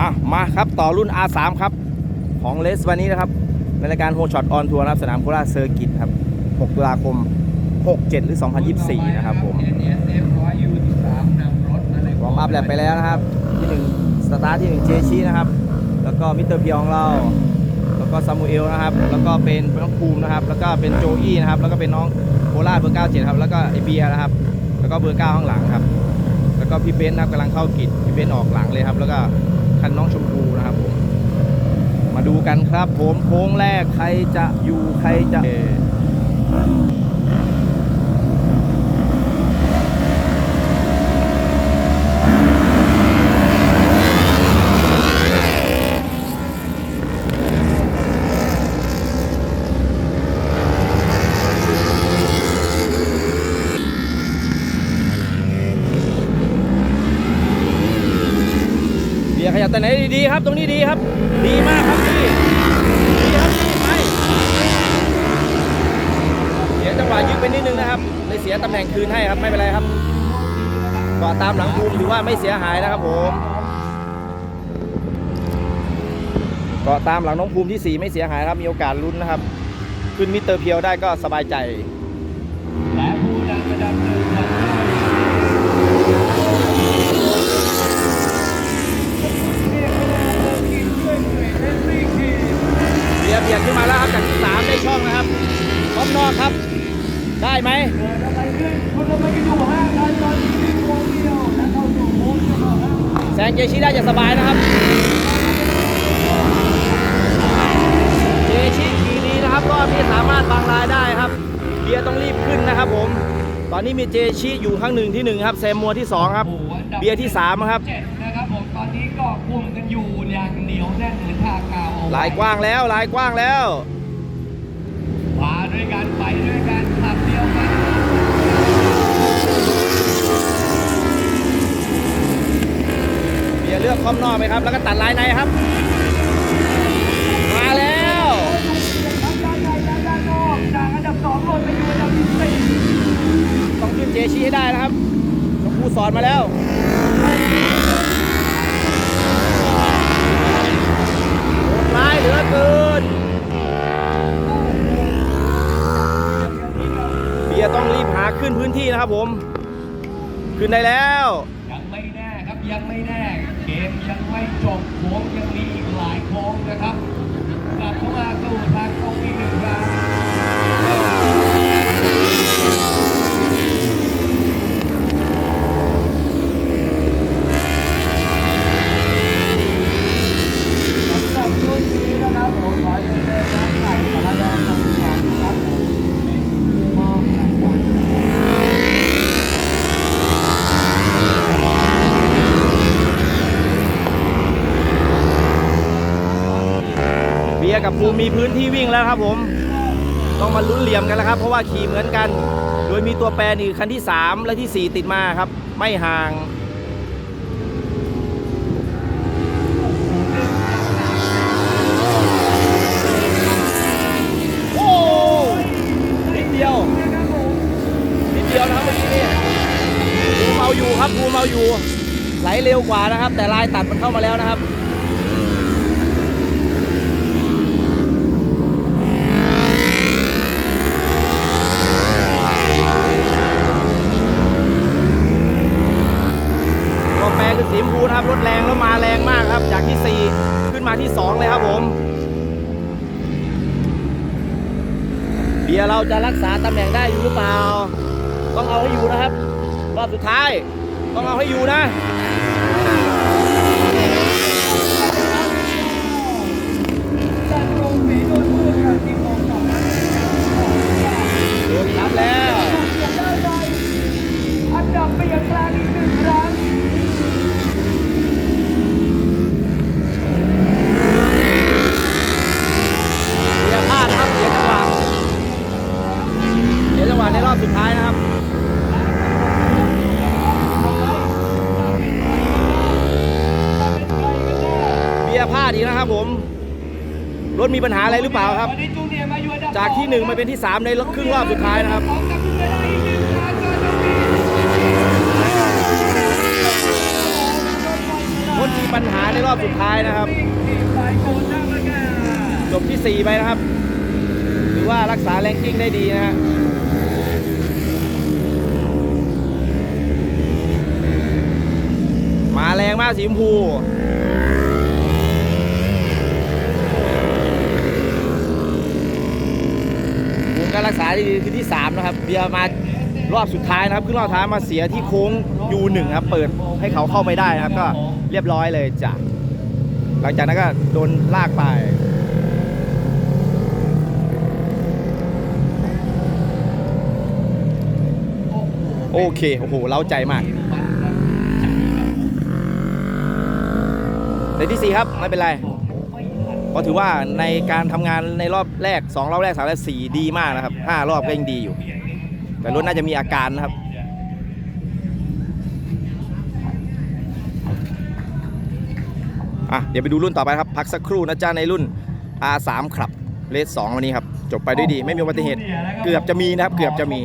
อะมาครับต่อรุ่น R3 ครับ ของเลสวันนี้นะครับ ในรายการโฮช็อตออนทัวร์นะครับ สนามโคราชเซอร์กิตครับ 6 ตุลาคม 67 หรือ 2024 นะครับผมวอร์มอัพแลบไปแล้วนะครับ ที่ 1 สตาร์ทที่ 1 เจชีนะครับ แล้วก็มิสเตอร์เพียของเราแล้วก็ซามูเอลนะครับ แล้วก็เป็นน้องภูมินะครับ แล้วก็เป็นโจอี้นะครับ แล้วก็เป็นน้องโคราชเบอร์ 97 ครับ แล้วก็ไอเบียนะครับ แล้วก็เบอร์ 9 ข้างหลังครับ แล้วก็พี่เบนซ์นะครับกำลังเข้ากิจพี่เบนซ์ออกหลังเลยครับ แล้วก็ คันน้องชมพูนะครับผม มาดูกันครับผมโค้งแรกใครจะอยู่ใครจะเอ่อเบียร์ ขยับแต่ไหนดีครับ ตรงนี้ดีครับ ดีมากครับดีดีครับดีไปเสียจังหวะยึดไปนิดนึงนะครับเลยเสียตำแหน่งคืนให้ครับไม่เป็นไรครับก็ตามหลังภูมิถือว่าไม่เสียหายนะครับผมก็ตามหลังน้องภูมิที่ 4 ไม่เสียหายครับมีโอกาสลุ้นนะครับ ขึ้นมิเตอร์เพียวได้ก็สบายใจ และผู้นำระดับหนึ่งของเรากินด้วยเกรดเอสซี่คี เบียร์เบียร์ขึ้นมาแล้วครับจากที่สามได้ ช่องนะครับพร้อมนอกครับ ได้ไหมเกิดอะไรขึ้นคุณทำไมกันอยู่ห้างกันตอนนี้มีวงเดียวและเข้าสู่โค้งจะบอกห้างแซงเจชีได้จะสบายนะครับ เจชีขี่ดีนะครับรอบนี้สามารถบางรายได้ครับเบียร์ต้องรีบขึ้นนะครับผม ตอนนี้มีเจชีอยู่ข้างหนึ่งที่หนึ่งครับแซมมัวที่สองครับโอ้โหอันดัเบียร์ที่สามครับเจ็ดนะครับผมตอนนี้ก็คุมกันอยู่อย่างเหนียวแน่นเหมือนท่ากาวเอาไว้ลายกว้างแล้วลายกว้างแล้วมา ด้วยกันไปด้วยกันขับเดียวกันเบียร์เลือกคอมนอกไหมครับ แล้วก็ตัดลายในครับ มาแล้วทางด้านในและด้านนอกจากอันดับสองลงไปอยู่อันดับที่สี่ต้องขึ้นเจชีให้ได้นะครับหลวงครูสอนมาแล้ว ขึ้นพื้นที่นะครับผม ขึ้นได้แล้ว ยังไม่แน่ครับยังไม่แน่ เกมยังไม่จบโค้งยังมีอีกหลายโค้งนะครับกลับเข้ามาสู่ทางโค้งที่หนึ่งครั้งสำหรับรุ่นนี้นะครับผมขอเชิญเลยครับไก่สารแดงคำสองครับผมมอบรางวัล เบี ยร์กับภูมีพื้นที่วิ่งแล้วครับผม ต้องมาลุ้นเหลี่ยมกันแล้วครับ เพราะว่าขี่เหมือนกัน โดยมีตัวแปรนี่คันที่ 3 และที่ 4 ติดมาครับ ไม่ห่างโอ้นิดเดียวนิดเดียวนะครับเมื่อกี้นี่ภูเอาอยู่ครับภูมิเอาอยู่ ไหลเร็วกว่านะครับ แต่ลายตัดมันเข้ามาแล้วนะครับ ตัวแปรคือสีชมพูนะครับรถแรงแล้วมาแรงมากครับ จากที่ 4 ขึ้นมาที่ 2 เบผมเบียร์เราจะรักษาตำแหน่งได้อยู่หรือเปล่า ต้องเอาให้อยู่นะครับ รอบสุดท้าย ต้องเอาให้อยู่นะโรงสีโดนมือกับทีมของกับแล้ว อันดับเบียนแปลงอีกหนึ่งครั้ง เสียพลาดนะครับเสียจังหวะเสียจังหวะในร อบสุดท้ายนะครับเบียร์พลาดอีกนะครับผม รถมีปัญหาอะไรหรือเปล่าครับจูเนียร์มาอยู่อันดับจากที่1มาเป็นที่3ในครึ่งรอบสุดท้ายนะครับคนมีคนขี่ปัญหาในรอบสุดท้ายนะครับจบที่ 4 ไปนะครับ ถือว่ารักษาแรงกิ้งได้ดีนะฮะ งมากสีชมพูวงการรักษาที่ดีคือที่ 3 นะครับเบียร์มารอบสุดท้ายนะครับขึ้นรอบท้ายมาเสียที่โค้ง U1 ครับ เปิดให้เขาเข้าไม่ได้นะครับ ก็เรียบร้อยเลยจ้ะหลังจากนั้นก็โดนลากไปโอเค โอ้โห เล้าใจมาก ในที่ 4 ครับ ไม่เป็นไรก็ถือว่าในการทำงานในรอบแรก 2 รอบแรก3รอบ4ดีมากนะครับ 5 รอบก็ยังดีอยู่ แต่รถน่าจะมีอาการนะครับอะเดี๋ยวไปดูรุ่นต่อไปครับ พักสักครู่นะจ๊ะในรุ่น R3 ครับเลส2วันนี้ครับ จบไปด้วยดี ไม่มีอุบัติเหตุ เกือบจะมีนะครับ เกือบจะมี